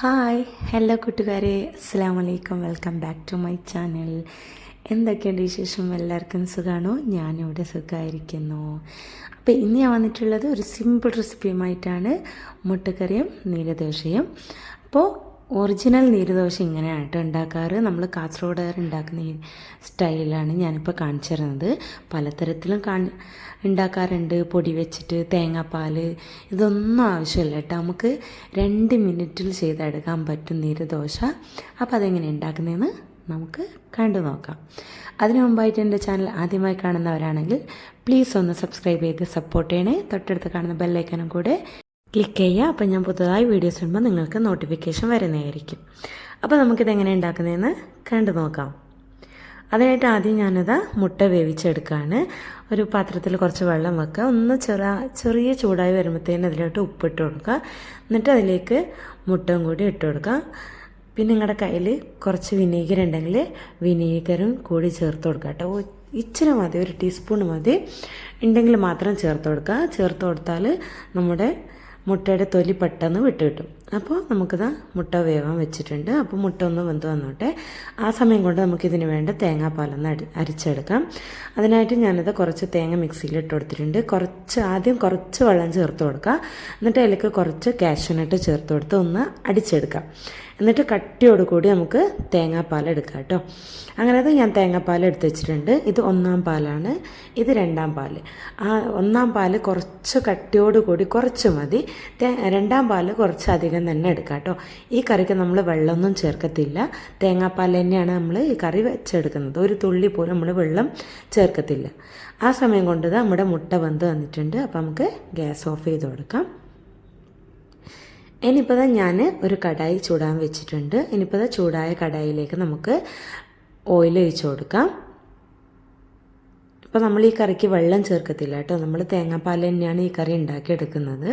Hi hello കൂട്ടുകാരെ. അസ്സാം വലൈക്കും welcome back to my channel എന്തൊക്കെയുണ്ട് വിശേഷം? എല്ലാവർക്കും സുഖമാണോ ഞാനിവിടെ സുഖമായിരിക്കുന്നു അപ്പോൾ ഇന്ന് ഞാൻ വന്നിട്ടുള്ളത് ഒരു സിമ്പിൾ റെസിപ്പിയുമായിട്ടാണ് മുട്ടക്കറിയും നീലദോശയും. അപ്പോൾ ഒറിജിനൽ നീരുദോശ ഇങ്ങനെയാണ് കേട്ടോ ഉണ്ടാക്കാറ്. നമ്മൾ കാസർഗോഡുകാർ ഉണ്ടാക്കുന്ന ഈ സ്റ്റൈലാണ് ഞാനിപ്പോൾ കാണിച്ചു തരുന്നത് പലതരത്തിലും കാണി ഉണ്ടാക്കാറുണ്ട്. പൊടി വെച്ചിട്ട് തേങ്ങാപ്പാൽ ഇതൊന്നും ആവശ്യമില്ല കേട്ടോ. നമുക്ക് രണ്ട് മിനിറ്റിൽ ചെയ്തെടുക്കാൻ പറ്റും നീരുദോശ. അപ്പോൾ അതെങ്ങനെ ഉണ്ടാക്കുന്നതെന്ന് നമുക്ക് കണ്ടു നോക്കാം. അതിനു മുമ്പായിട്ട് എന്റെ ചാനൽ ആദ്യമായി കാണുന്നവരാണെങ്കിൽ പ്ലീസ് ഒന്ന് സബ്സ്ക്രൈബ് ചെയ്ത് സപ്പോർട്ട് ചെയ്യണേ. തൊട്ടടുത്ത് കാണുന്ന ബെല്ലൈക്കനും കൂടെ ക്ലിക്ക് ചെയ്യുക. അപ്പോൾ ഞാൻ പുതുതായി വീഡിയോസ് ഇടുമ്പോൾ നിങ്ങൾക്ക് നോട്ടിഫിക്കേഷൻ വരുന്നതായിരിക്കും. അപ്പോൾ നമുക്കിത് എങ്ങനെ ഉണ്ടാക്കുന്നതെന്ന് കണ്ടു നോക്കാം. അതിനായിട്ട് ആദ്യം ഞാനത് മുട്ട വേവിച്ചെടുക്കുകയാണ് ഒരു പാത്രത്തിൽ കുറച്ച് വെള്ളം വെക്കുക. ഒന്ന് ചെറ ചെറിയ ചൂടായി വരുമ്പോഴത്തേന് അതിലോട്ട് ഉപ്പിട്ട് കൊടുക്കുക. എന്നിട്ട് അതിലേക്ക് മുട്ടയും കൂടി ഇട്ട് കൊടുക്കുക. പിന്നെ നിങ്ങളുടെ കയ്യിൽ കുറച്ച് വിനീഗർ ഉണ്ടെങ്കിൽ വിനീഗറും കൂടി ചേർത്ത് കൊടുക്കുക കേട്ടോ. ഇച്ചിരി മതി. ഒരു ടീസ്പൂൺ മതി. ഉണ്ടെങ്കിൽ മാത്രം ചേർത്ത് കൊടുക്കുക. ചേർത്ത് കൊടുത്താൽ നമ്മുടെ മുട്ടയുടെ തൊലി പെട്ടെന്ന് വിട്ട് കിട്ടും. അപ്പോൾ നമുക്കിത് മുട്ട വേവാൻ വെച്ചിട്ടുണ്ട്. അപ്പോൾ മുട്ട ഒന്ന് വെന്ത് വന്നോട്ടെ. ആ സമയം കൊണ്ട് നമുക്കിതിന് വേണ്ട തേങ്ങാപ്പാലൊന്ന് അടി അരിച്ചെടുക്കാം. അതിനായിട്ട് ഞാനിത് കുറച്ച് തേങ്ങ മിക്സിയിൽ ഇട്ട് കൊടുത്തിട്ടുണ്ട്. കുറച്ച് ആദ്യം കുറച്ച് വെള്ളം ചേർത്ത് കൊടുക്കുക എന്നിട്ട് അതിലേക്ക് കുറച്ച് കാഷ്യൂനട്ട് ചേർത്ത് കൊടുത്ത് ഒന്ന് അടിച്ചെടുക്കാം. എന്നിട്ട് കട്ടിയോട് കൂടി നമുക്ക് തേങ്ങാപ്പാൽ എടുക്കാം കേട്ടോ. അങ്ങനെ ഞാൻ തേങ്ങാപ്പാൽ എടുത്ത് വെച്ചിട്ടുണ്ട്. ഇത് ഒന്നാം പാലാണ്. ഇത് രണ്ടാം പാൽ ആ ഒന്നാം പാൽ കുറച്ച് കട്ടിയോട് കൂടി കുറച്ച് മതി. രണ്ടാം പാൽ കുറച്ച് അധികം തന്നെ എടുക്കാം കേട്ടോ. ഈ കറിക്ക് നമ്മൾ വെള്ളമൊന്നും ചേർക്കത്തില്ല. തേങ്ങാപ്പാൽ തന്നെയാണ് നമ്മൾ ഈ കറി വെച്ചെടുക്കുന്നത്. ഒരു തുള്ളി പോലും നമ്മൾ വെള്ളം ചേർക്കത്തില്ല. ആ സമയം കൊണ്ട് നമ്മുടെ മുട്ട വെന്ത് വന്നിട്ടുണ്ട്. അപ്പോൾ നമുക്ക് ഗ്യാസ് ഓഫ് ചെയ്ത് കൊടുക്കാം. ഇനിയിപ്പോൾ ഞാൻ ഒരു കടായി ചൂടാൻ വെച്ചിട്ടുണ്ട്. ഇനിയിപ്പോൾ ചൂടായ കടായിലേക്ക് നമുക്ക് ഓയിൽ ഒഴിച്ചു കൊടുക്കാം. ഇപ്പോൾ നമ്മൾ ഈ കറിക്ക് വെള്ളം ചേർക്കത്തില്ല കേട്ടോ. നമ്മൾ തേങ്ങാപ്പാൽ തന്നെയാണ് ഈ കറി ഉണ്ടാക്കിയെടുക്കുന്നത്.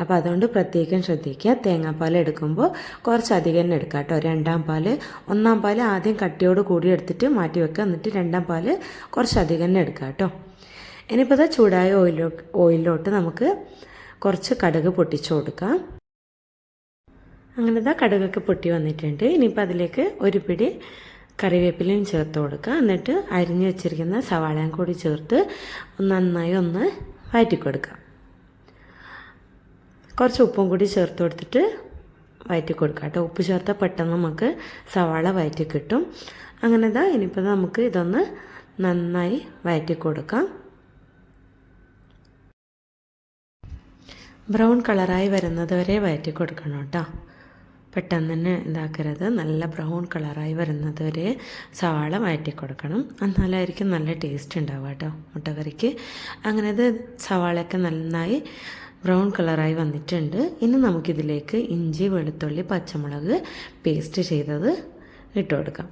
അപ്പോൾ അതുകൊണ്ട് പ്രത്യേകം ശ്രദ്ധിക്കുക. തേങ്ങാപ്പാൽ എടുക്കുമ്പോൾ കുറച്ചധികം തന്നെ എടുക്കുക കേട്ടോ. രണ്ടാം പാൽ ഒന്നാം പാൽ ആദ്യം കട്ടിയോട് കൂടി എടുത്തിട്ട് മാറ്റി വെക്കുക. എന്നിട്ട് രണ്ടാം പാൽ കുറച്ചധികം തന്നെ എടുക്കുക കേട്ടോ. ഇനിയിപ്പോൾ ചൂടായ ഓയിലോ ഓയിലോട്ട് നമുക്ക് കുറച്ച് കടുക് പൊട്ടിച്ചു കൊടുക്കാം. അങ്ങനെ ഇതാ കടുകൊക്കെ പൊട്ടി വന്നിട്ടുണ്ട്. ഇനിയിപ്പോൾ അതിലേക്ക് ഒരു പിടി കറിവേപ്പിലയും ചേർത്ത് കൊടുക്കുക. എന്നിട്ട് അരിഞ്ഞു വെച്ചിരിക്കുന്ന സവാളയും കൂടി ചേർത്ത് നന്നായി ഒന്ന് വഴറ്റി കൊടുക്കുക. കുറച്ച് ഉപ്പും കൂടി ചേർത്ത് കൊടുത്തിട്ട് വയറ്റി കൊടുക്കുക കേട്ടോ. ഉപ്പ് ചേർത്താൽ പെട്ടെന്ന് നമുക്ക് സവാള വയറ്റി കിട്ടും. അങ്ങനെ ഇതാ ഇനിയിപ്പോൾ നമുക്ക് ഇതൊന്ന് നന്നായി വയറ്റി കൊടുക്കാം. ബ്രൗൺ കളറായി വരുന്നത് വരെ വയറ്റി കൊടുക്കണം കേട്ടോ. പെട്ടെന്ന് തന്നെ ഇതാക്കരുത്. നല്ല ബ്രൗൺ കളറായി വരുന്നത് വരെ സവാള വഴറ്റി കൊടുക്കണം. എന്നാലായിരിക്കും നല്ല ടേസ്റ്റ് ഉണ്ടാവുക കേട്ടോ മുട്ടക്കറിക്ക്. അങ്ങനെ ഇത് സവാളയൊക്കെ നന്നായി ബ്രൗൺ കളറായി വന്നിട്ടുണ്ട്. ഇനി നമുക്കിതിലേക്ക് ഇഞ്ചി വെളുത്തുള്ളി പച്ചമുളക് പേസ്റ്റ് ചെയ്തത് ഇട്ട് കൊടുക്കാം.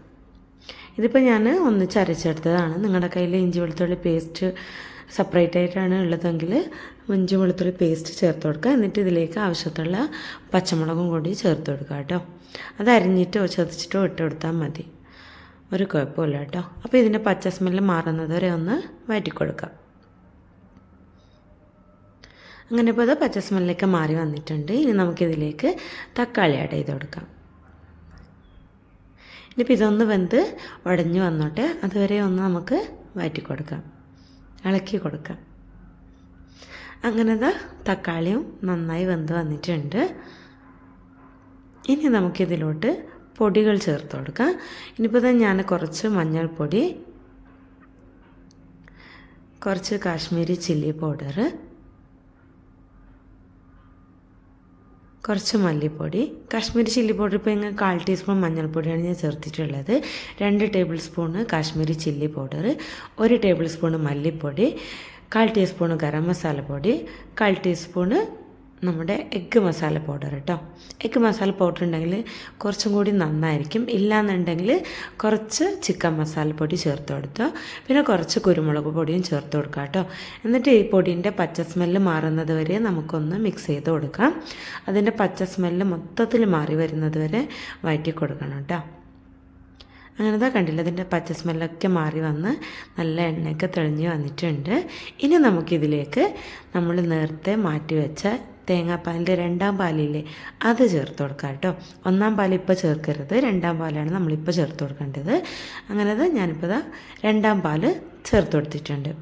ഇതിപ്പോൾ ഞാൻ ഒന്നിച്ച് അരച്ചെടുത്തതാണ് നിങ്ങളുടെ കയ്യിൽ ഇഞ്ചി വെളുത്തുള്ളി പേസ്റ്റ് സെപ്പറേറ്റ് ആയിട്ടാണ് ഉള്ളതെങ്കിൽ ഇഞ്ചി വെളുത്തുള്ളി പേസ്റ്റ് ചേർത്ത് കൊടുക്കുക. എന്നിട്ട് ഇതിലേക്ക് ആവശ്യത്തുള്ള പച്ചമുളകും കൂടി ചേർത്ത് കൊടുക്കുക കേട്ടോ. അത് അരിഞ്ഞിട്ടോ ചതച്ചിട്ടോ ഇട്ട് കൊടുത്താൽ മതി. ഒരു കുഴപ്പമില്ല കേട്ടോ. അപ്പോൾ ഇതിന്റെ പച്ച സ്മെല്ല് മാറുന്നത് വരെ ഒന്ന് വഴറ്റി കൊടുക്കുക. അങ്ങനെ ഇപ്പോൾ അത് പച്ച സ്മെല്ലൊക്കെ മാറി വന്നിട്ടുണ്ട്. ഇനി നമുക്കിതിലേക്ക് തക്കാളി ആഡ് ചെയ്ത് കൊടുക്കാം. ഇനിയിപ്പോൾ ഇതൊന്ന് വെന്ത് ഉടഞ്ഞു വന്നോട്ടെ. അതുവരെ ഒന്ന് നമുക്ക് വഴറ്റി കൊടുക്കാം. ഇളക്കി കൊടുക്കാം. അങ്ങനെ തക്കാളിയും നന്നായി വെന്ത് വന്നിട്ടുണ്ട്. ഇനി നമുക്കിതിലോട്ട് പൊടികൾ ചേർത്ത് കൊടുക്കാം. ഇനിയിപ്പോൾ തന്നെ ഞാൻ കുറച്ച് മഞ്ഞൾപ്പൊടി കുറച്ച് കാശ്മീരി ചില്ലി പൗഡർ കുറച്ച് മല്ലിപ്പൊടി കാശ്മീരി ചില്ലി പൗഡർ. ഇപ്പോൾ ഇങ്ങനെ കാൽ ടീസ്പൂൺ മഞ്ഞൾപ്പൊടിയാണ് ഞാൻ ചേർത്തിട്ടുള്ളത്. രണ്ട് tablespoon Kashmiri chilli powder ഒരു ടേബിൾ സ്പൂണ് മല്ലിപ്പൊടി കാൽ ടീസ്പൂണ് ഗരം മസാല പൊടി കാൽ ടീസ്പൂണ് നമ്മുടെ എഗ്ഗ് മസാല പൗഡർ കേട്ടോ എഗ്ഗ് മസാല പൗഡർ ഉണ്ടെങ്കിൽ കുറച്ചും കൂടി നന്നായിരിക്കും. ഇല്ലാന്നുണ്ടെങ്കിൽ കുറച്ച് ചിക്കൻ മസാലപ്പൊടി ചേർത്ത് കൊടുത്തോ പിന്നെ കുറച്ച് കുരുമുളക് പൊടിയും ചേർത്ത് കൊടുക്കുക കേട്ടോ എന്നിട്ട് ഈ പൊടിന്റെ പച്ച സ്മെല്ല് മാറുന്നത് വരെ നമുക്കൊന്ന് മിക്സ് ചെയ്ത് കൊടുക്കാം. അതിന്റെ പച്ച സ്മെല്ല് മൊത്തത്തിൽ മാറി വരുന്നത് വരെ വഴറ്റി കൊടുക്കണം കേട്ടോ അങ്ങനത്തെ കണ്ടില്ല അതിന്റെ പച്ച സ്മെല്ലൊക്കെ മാറി വന്ന് നല്ല എണ്ണയൊക്കെ തെളിഞ്ഞ് വന്നിട്ടുണ്ട്. ഇനി നമുക്കിതിലേക്ക് നമ്മൾ നേരത്തെ മാറ്റി വെച്ച തേങ്ങാപ്പാലിന്റെ രണ്ടാം പാലില്ലേ അത് ചേർത്ത് കൊടുക്കുക കേട്ടോ. ഒന്നാം പാൽ ഇപ്പോൾ ചേർക്കരുത് രണ്ടാം പാലാണ് നമ്മളിപ്പോൾ ചേർത്ത് കൊടുക്കേണ്ടത്. അങ്ങനെ അത് ഞാനിപ്പോൾ ഇതാ രണ്ടാം പാൽ ചേർത്ത് കൊടുത്തിട്ടുണ്ട്.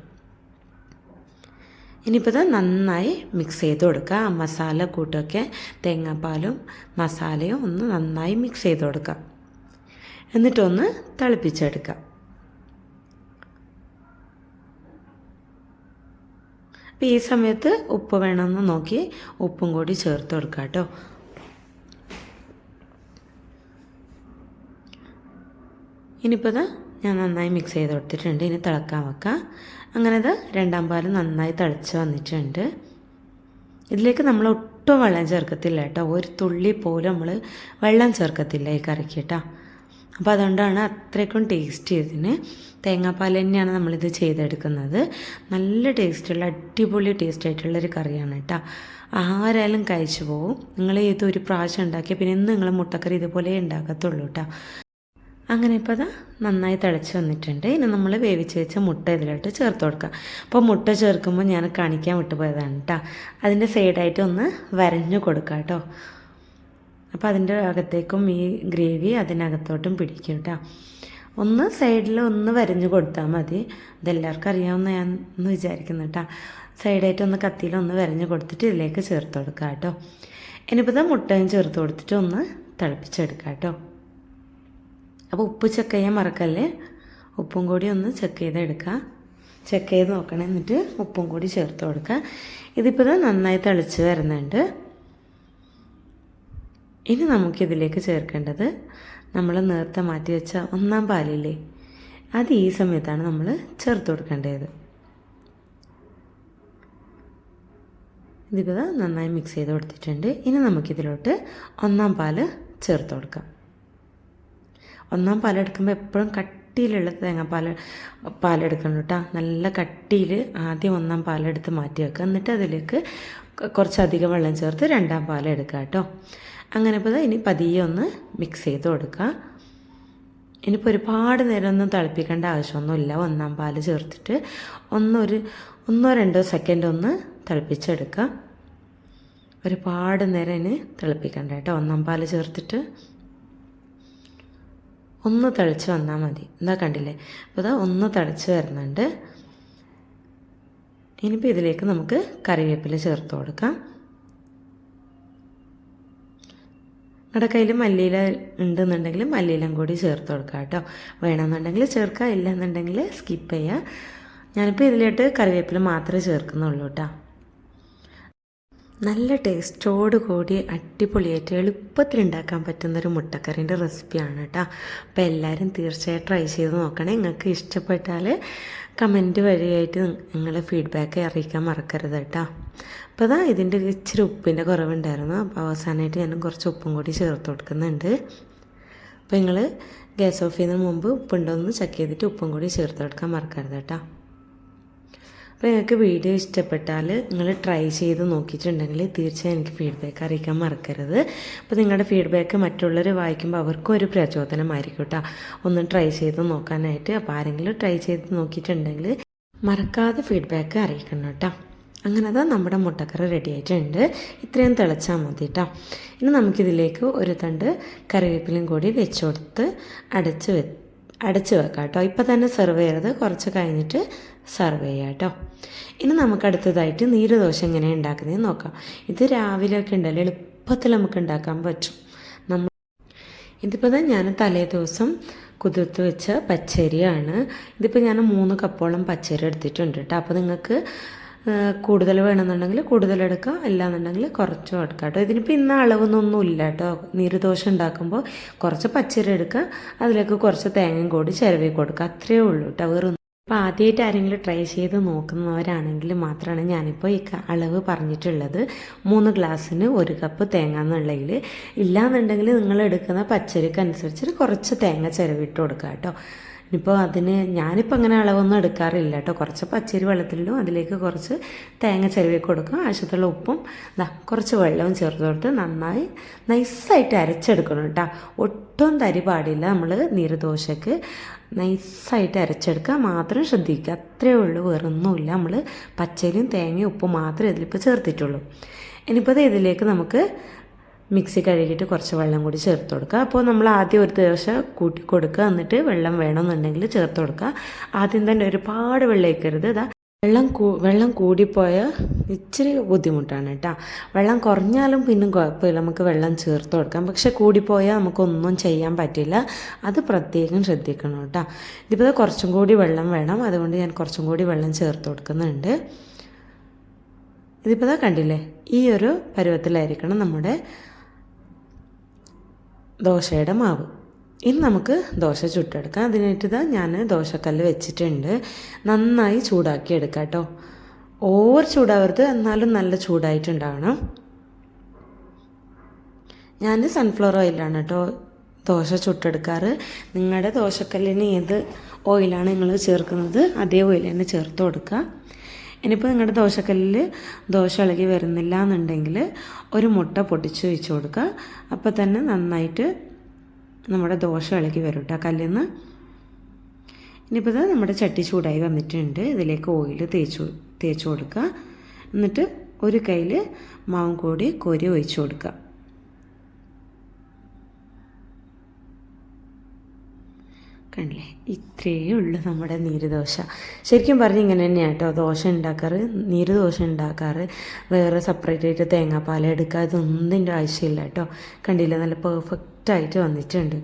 ഇനിയിപ്പോൾ ഇത് നന്നായി മിക്സ് ചെയ്ത് കൊടുക്കുക ആ മസാല കൂട്ടൊക്കെ തേങ്ങാപ്പാലും മസാലയും ഒന്ന് നന്നായി മിക്സ് ചെയ്ത് കൊടുക്കുക എന്നിട്ടൊന്ന് തിളപ്പിച്ചെടുക്കുക അപ്പോൾ ഈ സമയത്ത് ഉപ്പ് വേണമെന്ന് നോക്കി ഉപ്പും കൂടി ചേർത്ത് കൊടുക്കാം കേട്ടോ. ഇനിയിപ്പോൾ ഇത് ഞാൻ നന്നായി മിക്സ് ചെയ്ത് കൊടുത്തിട്ടുണ്ട്. ഇനി തിളക്കാൻ വെക്കാം. അങ്ങനെ ഇത് രണ്ടാം പാൽ നന്നായി തിളച്ച് വന്നിട്ടുണ്ട്. ഇതിലേക്ക് നമ്മൾ ഒട്ടും വെള്ളം ചേർക്കത്തില്ല കേട്ടോ. ഒരു തുള്ളി പോലും നമ്മൾ വെള്ളം ചേർക്കത്തില്ല ഈ കറിക്ക് കേട്ടോ. അപ്പോൾ അതുകൊണ്ടാണ് അത്രയ്ക്കും ടേസ്റ്റ് ഇതിന്. തേങ്ങാപ്പാൽ തന്നെയാണ് നമ്മളിത് ചെയ്തെടുക്കുന്നത്. നല്ല ടേസ്റ്റുള്ള അടിപൊളി ടേസ്റ്റ് ആയിട്ടുള്ളൊരു കറിയാണ് കേട്ടോ ആരായാലും കഴിച്ചു പോകും നിങ്ങൾ ഇത് ഒരു പ്രാവശ്യം ഉണ്ടാക്കിയ പിന്നെ ഇന്ന് നിങ്ങൾ മുട്ടക്കറി ഇതുപോലെ ഉണ്ടാക്കത്തുള്ളൂ കേട്ടോ അങ്ങനെ ഇപ്പോൾ അതാ നന്നായി തിളച്ച് വന്നിട്ടുണ്ട്. ഇനി നമ്മൾ വേവിച്ച് വെച്ച മുട്ട ഇതിലോട്ട് ചേർത്ത് കൊടുക്കുക അപ്പോൾ മുട്ട ചേർക്കുമ്പോൾ ഞാൻ കാണിക്കാൻ വിട്ടുപോയതാണ് കേട്ടോ അതിന്റെ സൈഡായിട്ട് ഒന്ന് വരഞ്ഞു കൊടുക്കാം കേട്ടോ അപ്പോൾ അതിന്റെ അകത്തേക്കും ഈ ഗ്രേവി അതിനകത്തോട്ടും പിടിക്കും കേട്ടോ ഒന്ന് സൈഡിൽ ഒന്ന് വരഞ്ഞു കൊടുത്താൽ മതി. അതെല്ലാവർക്കും അറിയാവുന്ന ഞാൻ എന്ന് വിചാരിക്കുന്നു കേട്ടോ സൈഡായിട്ട് ഒന്ന് കത്തിയിൽ ഒന്ന് വരഞ്ഞു കൊടുത്തിട്ട് ഇതിലേക്ക് ചേർത്ത് കൊടുക്കുക കേട്ടോ ഇനിയിപ്പോൾ ഇതാ മുട്ടയും ചേർത്ത് കൊടുത്തിട്ട് ഒന്ന് തിളപ്പിച്ചെടുക്കുക കേട്ടോ അപ്പോൾ ഉപ്പ് ചെക്ക് ചെയ്യാൻ മറക്കല്ലേ? ഉപ്പും കൂടി ഒന്ന് ചെക്ക് ചെയ്തെടുക്കുക ചെക്ക് ചെയ്ത് നോക്കണം എന്നിട്ട് ഉപ്പും കൂടി ചേർത്ത് കൊടുക്കുക ഇതിപ്പോൾ ഇത് നന്നായി തിളച്ച് വരുന്നുണ്ട്. ഇനി നമുക്കിതിലേക്ക് ചേർക്കേണ്ടത് നമ്മൾ നേരത്തെ മാറ്റി വെച്ച ഒന്നാം പാലില്ലേ? അത് ഈ സമയത്താണ് നമ്മൾ ചേർത്ത് കൊടുക്കേണ്ടത്. ഇതിപ്പോൾ നന്നായി മിക്സ് ചെയ്ത് കൊടുത്തിട്ടുണ്ട്. ഇനി നമുക്കിതിലോട്ട് ഒന്നാം പാൽ ചേർത്ത് കൊടുക്കാം. ഒന്നാം പാലെടുക്കുമ്പോൾ എപ്പോഴും കട്ടിയിലുള്ള തേങ്ങാപ്പാൽ പാലെടുക്കണം കേട്ടോ നല്ല കട്ടിയിൽ ആദ്യം ഒന്നാം പാലെടുത്ത് മാറ്റി വെക്കുക. എന്നിട്ട് അതിലേക്ക് കുറച്ചധികം വെള്ളം ചേർത്ത് രണ്ടാം പാലെടുക്കുക കേട്ടോ അങ്ങനെ ഇപ്പോൾ ഇനി പതിയെ ഒന്ന് മിക്സ് ചെയ്ത് കൊടുക്കുക ഇനിയിപ്പോൾ ഒരുപാട് നേരം ഒന്നും തിളപ്പിക്കേണ്ട ആവശ്യമൊന്നുമില്ല. ഒന്നാം പാൽ ചേർത്തിട്ട് ഒന്നൊരു ഒന്നോ രണ്ടോ സെക്കൻഡ് ഒന്ന് തിളപ്പിച്ചെടുക്കുക ഒരുപാട് നേരം ഇനി തിളപ്പിക്കണ്ട കേട്ടോ. ഒന്നാം പാൽ ചേർത്തിട്ട് ഒന്ന് തിളച്ച് വന്നാൽ മതി. എന്താ കണ്ടില്ലേ? അപ്പോൾ അതാ ഒന്ന് തിളച്ച് വരുന്നുണ്ട്. ഇനിയിപ്പോൾ ഇതിലേക്ക് നമുക്ക് കറിവേപ്പില ചേർത്ത് കൊടുക്കാം. നിങ്ങളുടെ കയ്യിൽ മല്ലിയില ഉണ്ടെന്നുണ്ടെങ്കിൽ മല്ലിയിലും കൂടി ചേർത്ത് കൊടുക്കുക കേട്ടോ. വേണമെന്നുണ്ടെങ്കിൽ ചേർക്കുക ഇല്ലെന്നുണ്ടെങ്കിൽ സ്കിപ്പ് ചെയ്യുക. ഞാനിപ്പോൾ ഇതിലോട്ട് കറിവേപ്പില മാത്രമേ ചേർക്കുന്നുള്ളൂ കേട്ടോ. നല്ല ടേസ്റ്റോട് കൂടി അടിപൊളിയായിട്ട് എളുപ്പത്തിൽ ഉണ്ടാക്കാൻ പറ്റുന്നൊരു മുട്ടക്കറീന്റെ റെസിപ്പിയാണ് കേട്ടോ. അപ്പോൾ എല്ലാവരും തീർച്ചയായും ട്രൈ ചെയ്ത് നോക്കണേ. നിങ്ങൾക്ക് ഇഷ്ടപ്പെട്ടാൽ കമന്റ് വഴിയായിട്ട് നിങ്ങൾ ഫീഡ്ബാക്ക് അറിയിക്കാൻ മറക്കരുത് കേട്ടോ. അപ്പോൾ അതാ ഇതിന്റെ ഇച്ചിരി ഉപ്പിന്റെ കുറവുണ്ടായിരുന്നു. അപ്പോൾ അവസാനമായിട്ട് ഞാൻ കുറച്ച് ഉപ്പും കൂടി ചേർത്ത് കൊടുക്കുന്നുണ്ട്. അപ്പോൾ നിങ്ങൾ ഗ്യാസ് ഓഫ് ചെയ്യുന്നതിന് മുമ്പ് ഉപ്പുണ്ടോ എന്ന് ചെക്ക് ചെയ്തിട്ട് ഉപ്പും കൂടി ചേർത്ത് കൊടുക്കാൻ മറക്കരുത് കേട്ടോ. അപ്പോൾ നിങ്ങൾക്ക് വീഡിയോ ഇഷ്ടപ്പെട്ടാൽ നിങ്ങൾ ട്രൈ ചെയ്ത് നോക്കിയിട്ടുണ്ടെങ്കിൽ തീർച്ചയായും എനിക്ക് ഫീഡ്ബാക്ക് അറിയിക്കാൻ മറക്കരുത്. അപ്പോൾ നിങ്ങളുടെ ഫീഡ്ബാക്ക് മറ്റുള്ളവർ വായിക്കുമ്പോൾ അവർക്കും ഒരു പ്രചോദനമായിരിക്കും കേട്ടോ. ഒന്ന് ട്രൈ ചെയ്ത് നോക്കാനായിട്ട്. അപ്പോൾ ആരെങ്കിലും ട്രൈ ചെയ്ത് നോക്കിയിട്ടുണ്ടെങ്കിൽ മറക്കാതെ ഫീഡ്ബാക്ക് അറിയിക്കണം കേട്ടോ. അങ്ങനെ അതാ നമ്മുടെ മുട്ടക്കറി റെഡി ആയിട്ടുണ്ട്. ഇത്രയും തിളച്ചാൽ മതി കേട്ടോ ഇനി നമുക്കിതിലേക്ക് ഒരു തണ്ട് കറിവേപ്പിലയും കൂടി വെച്ച് കൊടുത്ത് അടച്ച് വെ അടച്ച് വെക്കാം കേട്ടോ ഇപ്പം തന്നെ സെർവ് ചെയ്യരുത്. കുറച്ച് കഴിഞ്ഞിട്ട് സെർവ് ചെയ്യാം കേട്ടോ ഇനി നമുക്ക് അടുത്തതായിട്ട് നീരുദോശ എങ്ങനെ ഉണ്ടാക്കുന്നതെന്ന് നോക്കാം. ഇത് രാവിലെയൊക്കെ ഉണ്ടല്ലോ. എളുപ്പത്തിൽ നമുക്ക് ഉണ്ടാക്കാൻ പറ്റും. നമ്മൾ ഇതിപ്പോൾ തന്നെ ഞാൻ തലേ ദിവസം കുതിർത്ത് വെച്ച പച്ചരിയാണ്. ഇതിപ്പോൾ ഞാൻ മൂന്ന് കപ്പോളം പച്ചരി എടുത്തിട്ടുണ്ട് കേട്ടോ അപ്പോൾ നിങ്ങൾക്ക് കൂടുതൽ വേണമെന്നുണ്ടെങ്കിൽ കൂടുതൽ എടുക്കുക അല്ലാന്നുണ്ടെങ്കിൽ കുറച്ചും എടുക്കുക കേട്ടോ. ഇതിനിപ്പോൾ ഇന്ന അളവെന്നൊന്നും ഇല്ല കേട്ടോ. നീരുദോശ ഉണ്ടാക്കുമ്പോൾ കുറച്ച് പച്ചരി എടുക്കുക അതിലേക്ക് കുറച്ച് തേങ്ങയും കൂടി ചിരവി കൊടുക്കുക അത്രയേ ഉള്ളൂ കേട്ടോ. വേറെ അപ്പോൾ ആദ്യമായിട്ട് ആരെങ്കിലും ട്രൈ ചെയ്ത് നോക്കുന്നവരാണെങ്കിൽ മാത്രമാണ് ഞാനിപ്പോൾ ഈ അളവ് പറഞ്ഞിട്ടുള്ളത്. മൂന്ന് ഗ്ലാസ്സിന് ഒരു കപ്പ് തേങ്ങ എന്നുള്ളതിൽ ഇല്ലാന്നുണ്ടെങ്കിൽ നിങ്ങൾ എടുക്കുന്ന പച്ചരിക്കനുസരിച്ച് കുറച്ച് തേങ്ങ ചിരവിട്ട് കൊടുക്കുക കേട്ടോ. ഇനിയിപ്പോൾ അതിന് ഞാനിപ്പോൾ അങ്ങനെ അളവൊന്നും എടുക്കാറില്ല കേട്ടോ. കുറച്ച് പച്ചരി വെള്ളത്തിലും അതിലേക്ക് കുറച്ച് തേങ്ങ ചിരവി കൊടുക്കും. ആവശ്യത്തുള്ള ഉപ്പും കുറച്ച് വെള്ളവും ചേർത്ത് കൊടുത്ത് നന്നായി നൈസായിട്ട് അരച്ചെടുക്കണം കേട്ടോ. ഒട്ടും തരി പാടില്ല നമ്മൾ നീരദോശയ്ക്ക് നൈസായിട്ട് അരച്ചെടുക്കുക. മാത്രം ശ്രദ്ധിക്കുക. അത്രയേ ഉള്ളൂ. വേറൊന്നുമില്ല. നമ്മൾ പച്ചരിയും തേങ്ങയും ഉപ്പും മാത്രമേ ഇതിലിപ്പോൾ ചേർത്തിട്ടുള്ളൂ. ഇനിയിപ്പോൾ ഇത് ഇതിലേക്ക് നമുക്ക് മിക്സി കഴുകിയിട്ട് കുറച്ച് വെള്ളം കൂടി ചേർത്ത് കൊടുക്കുക. അപ്പോൾ നമ്മൾ ആദ്യം ഒരു ദിവസം കൂട്ടി കൊടുക്കുക. എന്നിട്ട് വെള്ളം വേണമെന്നുണ്ടെങ്കിൽ ചേർത്ത് കൊടുക്കുക. ആദ്യം തന്നെ ഒരുപാട് വെള്ളം വയ്ക്കരുത് ഇതാ വെള്ളം കൂ വെള്ളം കൂടിപ്പോയ ഇച്ചിരി ബുദ്ധിമുട്ടാണ് കേട്ടോ. വെള്ളം കുറഞ്ഞാലും പിന്നെ കുഴപ്പമില്ല. നമുക്ക് വെള്ളം ചേർത്ത് കൊടുക്കാം. പക്ഷെ കൂടിപ്പോയാൽ നമുക്കൊന്നും ചെയ്യാൻ പറ്റില്ല. അത് പ്രത്യേകം ശ്രദ്ധിക്കണം കേട്ടോ. ഇതിപ്പോൾ കുറച്ചും കൂടി വെള്ളം വേണം. അതുകൊണ്ട് ഞാൻ കുറച്ചും കൂടി വെള്ളം ചേർത്ത് കൊടുക്കുന്നുണ്ട്. ഇതിപ്പോൾ കണ്ടില്ലേ? ഈ ഒരു പരുവത്തിലായിരിക്കണം നമ്മുടെ ദോശയുടെ മാവ്. ഇനി നമുക്ക് ദോശ ചുട്ടെടുക്കാം. അതിനായിട്ട് ഇതാ ഞാൻ ദോശക്കല്ല് വെച്ചിട്ടുണ്ട്. നന്നായി ചൂടാക്കി എടുക്കാം കേട്ടോ. ഓവർ ചൂടാവരുത് എന്നാലും നല്ല ചൂടായിട്ടുണ്ടാവണം. ഞാൻ സൺഫ്ലവർ ഓയിലാണ് കേട്ടോ ദോശ ചുട്ടെടുക്കാറ്. നിങ്ങളുടെ ദോശക്കല്ലിന് ഏത് ഓയിലാണ് നിങ്ങൾ ചേർക്കുന്നത്? അതേ ഓയിൽ തന്നെ ചേർത്ത് കൊടുക്കുക. ഇനിയിപ്പോൾ നിങ്ങളുടെ ദോശക്കല്ലിൽ ദോശ ഇളകി വരുന്നില്ല എന്നുണ്ടെങ്കിൽ ഒരു മുട്ട പൊട്ടിച്ച് വെച്ച് കൊടുക്കുക. അപ്പോൾ തന്നെ നന്നായിട്ട് നമ്മുടെ ദോശ ഇളകി വരും കേട്ടോ കല്ലിൽ നിന്ന് ഇനിയിപ്പോൾ ഇത് നമ്മുടെ ചട്ടി ചൂടായി വന്നിട്ടുണ്ട്. ഇതിലേക്ക് ഓയിൽ തേച്ച് തേച്ച് കൊടുക്കുക. എന്നിട്ട് ഒരു കയ്യിൽ മാവും കൂടി കോരി ഒഴിച്ചു കൊടുക്കുക. കണ്ടില്ലേ ഇത്രയേ ഉള്ളൂ നമ്മുടെ നീരുദോശ ശരിക്കും പറഞ്ഞ് ഇങ്ങനെ തന്നെയാണ് കേട്ടോ ദോശ ഉണ്ടാക്കാറ് നീരുദോശ ഉണ്ടാക്കാറ് വേറെ സെപ്പറേറ്റ് ആയിട്ട് തേങ്ങാപ്പാൽ എടുക്കുക എന്റെ ആവശ്യമില്ല കേട്ടോ കണ്ടില്ല? നല്ല പെർഫെക്റ്റ് ആയിട്ട് വന്നിട്ടുണ്ട്.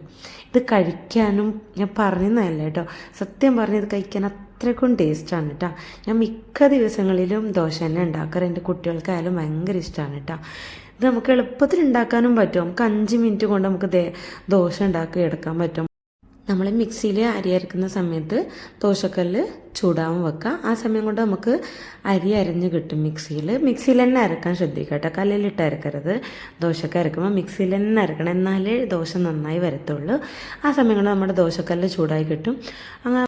ഇത് കഴിക്കാനും ഞാൻ പറഞ്ഞതല്ല കേട്ടോ സത്യം പറഞ്ഞ് ഇത് കഴിക്കാൻ അത്രയ്ക്കും ടേസ്റ്റാണ് കേട്ടോ ഞാൻ മിക്ക ദിവസങ്ങളിലും ദോശ തന്നെ ഉണ്ടാക്കാറ് എന്റെ കുട്ടികൾക്കായാലും ഭയങ്കര ഇഷ്ടമാണ് കേട്ടോ ഇത് നമുക്ക് എളുപ്പത്തിൽ ഉണ്ടാക്കാനും പറ്റും. നമുക്ക് അഞ്ച് മിനിറ്റ് കൊണ്ട് നമുക്ക് ദോശ ഉണ്ടാക്കി എടുക്കാൻ പറ്റും. നമ്മൾ മിക്സിയിൽ അരി അരക്കുന്ന സമയത്ത് ദോശക്കല്ല് ചൂടാവും വെക്കുക ആ സമയം കൊണ്ട് നമുക്ക് അരി അരഞ്ഞ് കിട്ടും മിക്സിയിൽ മിക്സിയിൽ തന്നെ അരക്കാൻ ശ്രദ്ധിക്കുക കേട്ടോ കല്ലിലിട്ട് അരക്കരുത്. ദോശക്ക് അരക്കുമ്പോൾ മിക്സിയിൽ തന്നെ അരക്കണം. എന്നാലേ ദോശ നന്നായി വരത്തുള്ളൂ. ആ സമയം കൊണ്ട് നമ്മുടെ ദോശക്കല്ല് ചൂടായി കിട്ടും. അങ്ങനെ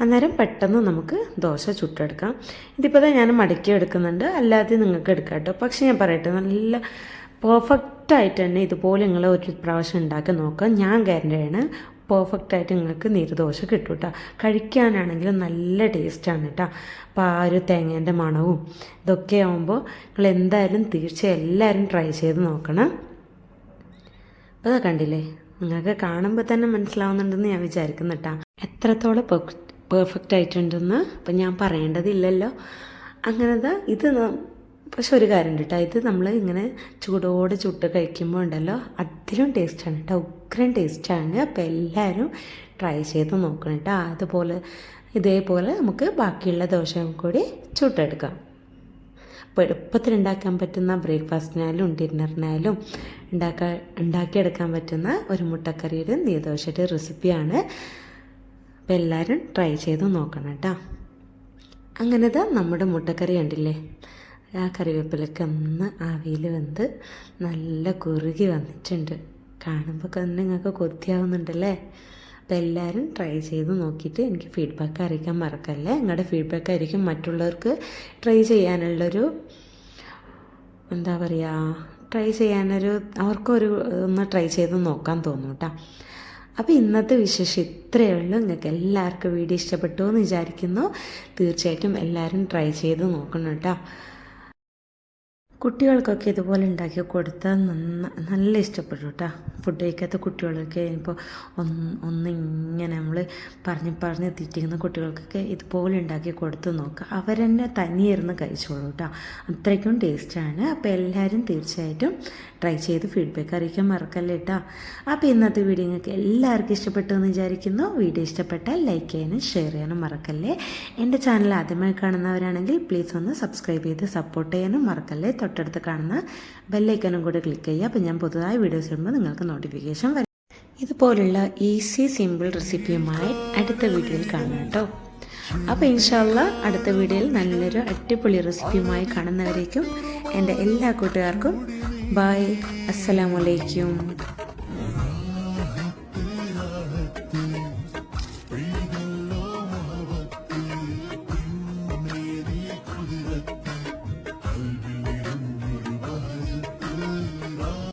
അന്നേരം പെട്ടെന്ന് നമുക്ക് ദോശ ചുട്ടെടുക്കാം. ഇതിപ്പോൾ ഞാൻ മടക്കി എടുക്കുന്നുണ്ട്. അല്ലാതെ നിങ്ങൾക്ക് എടുക്കാം കേട്ടോ പക്ഷേ ഞാൻ പറയട്ടെ നല്ല പെർഫെക്റ്റ് ആയിട്ട് തന്നെ ഇതുപോലെ നിങ്ങൾ ഒരു പ്രാവശ്യം ഉണ്ടാക്കി നോക്കുക ഞാൻ ഗ്യാരന്റിയാണ് പെർഫെക്റ്റ് ആയിട്ട് നിങ്ങൾക്ക് നീരുദോശ കിട്ടും കേട്ടോ കഴിക്കാനാണെങ്കിലും നല്ല ടേസ്റ്റാണ് കേട്ടോ അപ്പോൾ ആ ഒരു തേങ്ങേന്റെ മണവും ഇതൊക്കെ ആകുമ്പോൾ നിങ്ങൾ എന്തായാലും തീർച്ചയായും എല്ലാവരും ട്രൈ ചെയ്ത് നോക്കണം. അപ്പോൾ അതാ കണ്ടില്ലേ? നിങ്ങൾക്ക് കാണുമ്പോൾ തന്നെ മനസ്സിലാവുന്നുണ്ടെന്ന് ഞാൻ വിചാരിക്കുന്നു കേട്ടോ എത്രത്തോളം പെർഫെക്റ്റ് ആയിട്ടുണ്ടെന്ന് ഇപ്പം ഞാൻ പറയേണ്ടതില്ലല്ലോ. അങ്ങനത്തെ ഇത് പക്ഷെ ഒരു കാര്യം കേട്ടോ ഇത് നമ്മൾ ഇങ്ങനെ ചൂടോടെ ചുട്ട് കഴിക്കുമ്പോൾ ഉണ്ടല്ലോ അതിലും ടേസ്റ്റാണ് കേട്ടോ ഉഗ്രൻ ടേസ്റ്റാണ് അപ്പോൾ എല്ലാവരും ട്രൈ ചെയ്ത് നോക്കണം കേട്ടോ അതുപോലെ ഇതേപോലെ നമുക്ക് ബാക്കിയുള്ള ദോശയും കൂടി ചുട്ടെടുക്കാം. അപ്പോൾ എളുപ്പത്തിൽ ഉണ്ടാക്കാൻ പറ്റുന്ന ബ്രേക്ക്ഫാസ്റ്റിനായാലും ഡിന്നറിനായാലും ഉണ്ടാക്കാൻ ഉണ്ടാക്കിയെടുക്കാൻ പറ്റുന്ന ഒരു മുട്ടക്കറിയുടെ നീദോശയുടെ റെസിപ്പിയാണ് അപ്പോൾ എല്ലാവരും ട്രൈ ചെയ്ത് നോക്കണം കേട്ടോ അങ്ങനത്തെ നമ്മുടെ മുട്ടക്കറി ഉണ്ടല്ലേ ആ കറിവേപ്പിലൊക്കെ ഒന്ന് ആവിയിൽ വെന്ത് നല്ല കുറുകി വന്നിട്ടുണ്ട്. കാണുമ്പോൾ തന്നെ നിങ്ങൾക്ക് കൊത്തിയാവുന്നുണ്ടല്ലേ അപ്പോൾ എല്ലാവരും ട്രൈ ചെയ്ത് നോക്കിയിട്ട് എനിക്ക് ഫീഡ്ബാക്ക് അറിയിക്കാൻ മറക്കല്ലേ? നിങ്ങളുടെ ഫീഡ്ബാക്ക് ആയിരിക്കും മറ്റുള്ളവർക്ക് ട്രൈ ചെയ്യാനുള്ളൊരു എന്താ പറയുക ട്രൈ ചെയ്യാനൊരു അവർക്കൊരു ഒന്ന് ട്രൈ ചെയ്ത് നോക്കാൻ തോന്നും കേട്ടോ അപ്പോൾ ഇന്നത്തെ വിശേഷം ഇത്രയേ ഉള്ളൂ. നിങ്ങൾക്ക് എല്ലാവർക്കും വീഡിയോ ഇഷ്ടപ്പെട്ടു എന്ന് വിചാരിക്കുന്നു. തീർച്ചയായിട്ടും എല്ലാവരും ട്രൈ ചെയ്ത് നോക്കണം കേട്ടോ കുട്ടികൾക്കൊക്കെ ഇതുപോലെ ഉണ്ടാക്കി കൊടുത്താൽ നന്ന നല്ല ഇഷ്ടപ്പെട്ടു കേട്ടോ ഫുഡ് കഴിക്കാത്ത കുട്ടികളൊക്കെ ഇപ്പോൾ ഒന്ന് ഒന്ന് ഇങ്ങനെ നമ്മൾ പറഞ്ഞ് പറഞ്ഞ് തീറ്റിക്കുന്ന കുട്ടികൾക്കൊക്കെ ഇതുപോലെ ഉണ്ടാക്കി കൊടുത്ത് നോക്കുക അവരെന്നെ തനിയിരുന്ന് കഴിച്ചോളൂ കേട്ടോ അത്രയ്ക്കും ടേസ്റ്റാണ് അപ്പോൾ എല്ലാവരും തീർച്ചയായിട്ടും ട്രൈ ചെയ്ത് ഫീഡ്ബാക്ക് അറിയിക്കാൻ മറക്കല്ലേ കേട്ടോ അപ്പോൾ ഇന്നത്തെ വീഡിയോ നിങ്ങൾക്ക് എല്ലാവർക്കും ഇഷ്ടപ്പെട്ടു എന്ന് വിചാരിക്കുന്നു. വീഡിയോ ഇഷ്ടപ്പെട്ടാൽ ലൈക്ക് ചെയ്യാനും ഷെയർ ചെയ്യാനും മറക്കല്ലേ. എന്റെ ചാനൽ ആദ്യമായി കാണുന്നവരാണെങ്കിൽ പ്ലീസ് ഒന്ന് സബ്സ്ക്രൈബ് ചെയ്ത് സപ്പോർട്ട് ചെയ്യാനും മറക്കല്ലേ. തൊട്ടടുത്ത് കാണുന്ന ബെല്ലൈക്കനും കൂടെ ക്ലിക്ക് ചെയ്യുക. അപ്പോൾ ഞാൻ പുതുതായി വീഡിയോസ് ഇടുമ്പോൾ നിങ്ങൾക്ക് നോട്ടിഫിക്കേഷൻ വരും. ഇതുപോലുള്ള ഈസി സിമ്പിൾ റെസിപ്പിയുമായി അടുത്ത വീഡിയോയിൽ കാണാം കേട്ടോ. അപ്പോൾ ഇൻഷാല്ല അടുത്ത വീഡിയോയിൽ നല്ലൊരു അടിപൊളി റെസിപ്പിയുമായി കാണുന്നവരേക്കും എന്റെ എല്ലാ കൂട്ടുകാർക്കും ബായ് അസ്സലാമലൈക്കും